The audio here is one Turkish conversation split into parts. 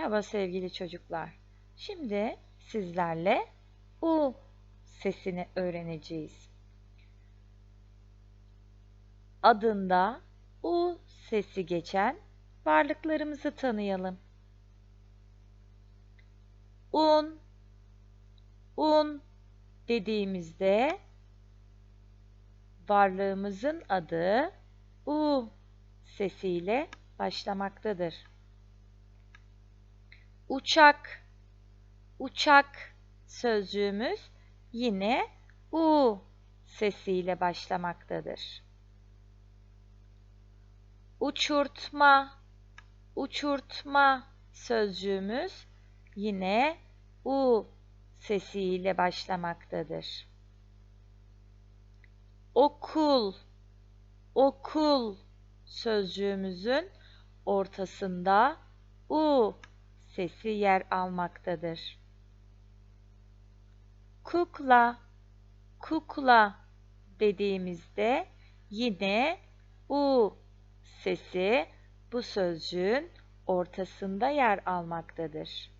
Merhaba sevgili çocuklar. Şimdi sizlerle U sesini öğreneceğiz. Adında U sesi geçen varlıklarımızı tanıyalım. Un, un dediğimizde varlığımızın adı U sesiyle başlamaktadır. Uçak, uçak sözcüğümüz yine U sesiyle başlamaktadır. Uçurtma, uçurtma sözcüğümüz yine U sesiyle başlamaktadır. Okul, okul sözcüğümüzün ortasında U sesi yer almaktadır. Kukla, kukla dediğimizde yine U sesi bu sözcüğün ortasında yer almaktadır.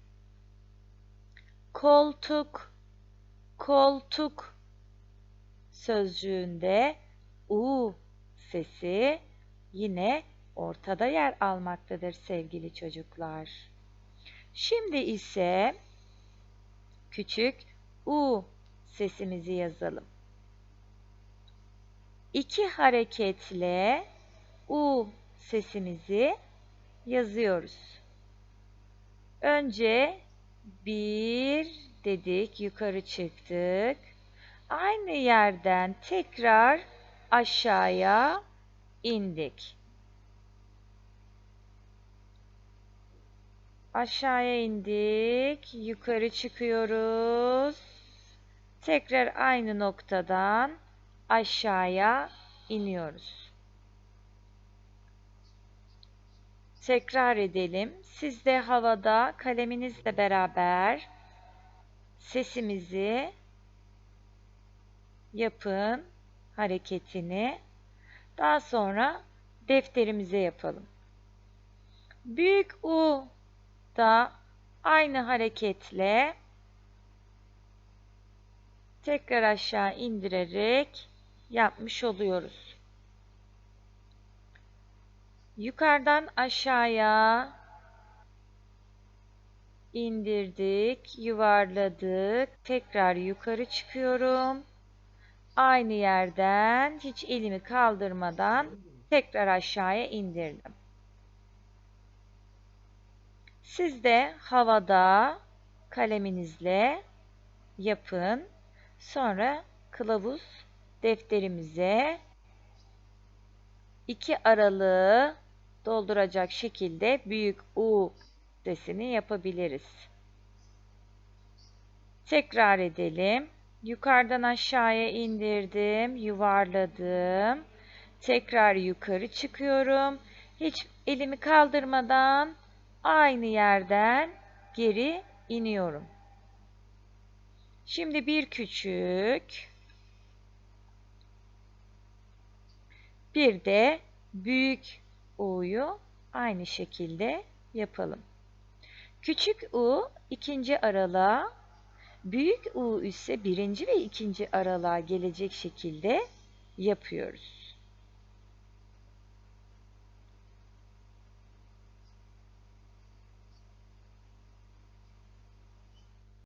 Koltuk, koltuk sözcüğünde U sesi yine ortada yer almaktadır sevgili çocuklar. Şimdi ise küçük U sesimizi yazalım. İki hareketle U sesimizi yazıyoruz. Önce bir dedik, yukarı çıktık. Aynı yerden tekrar aşağıya indik. Aşağıya indik. Yukarı çıkıyoruz. Tekrar aynı noktadan aşağıya iniyoruz. Tekrar edelim. Siz de havada kaleminizle beraber sesimizi yapın hareketini. Daha sonra defterimize yapalım. Büyük U da aynı hareketle tekrar aşağı indirerek yapmış oluyoruz. Yukarıdan aşağıya indirdik, yuvarladık. Tekrar yukarı çıkıyorum. Aynı yerden hiç elimi kaldırmadan tekrar aşağıya indirdim. Siz de havada kaleminizle yapın. Sonra kılavuz defterimize iki aralığı dolduracak şekilde büyük U sesini yapabiliriz. Tekrar edelim. Yukarıdan aşağıya indirdim, yuvarladım. Tekrar yukarı çıkıyorum. Hiç elimi kaldırmadan aynı yerden geri iniyorum. Şimdi bir küçük bir de büyük U'yu aynı şekilde yapalım. Küçük U ikinci aralığa, büyük U ise birinci ve ikinci aralığa gelecek şekilde yapıyoruz.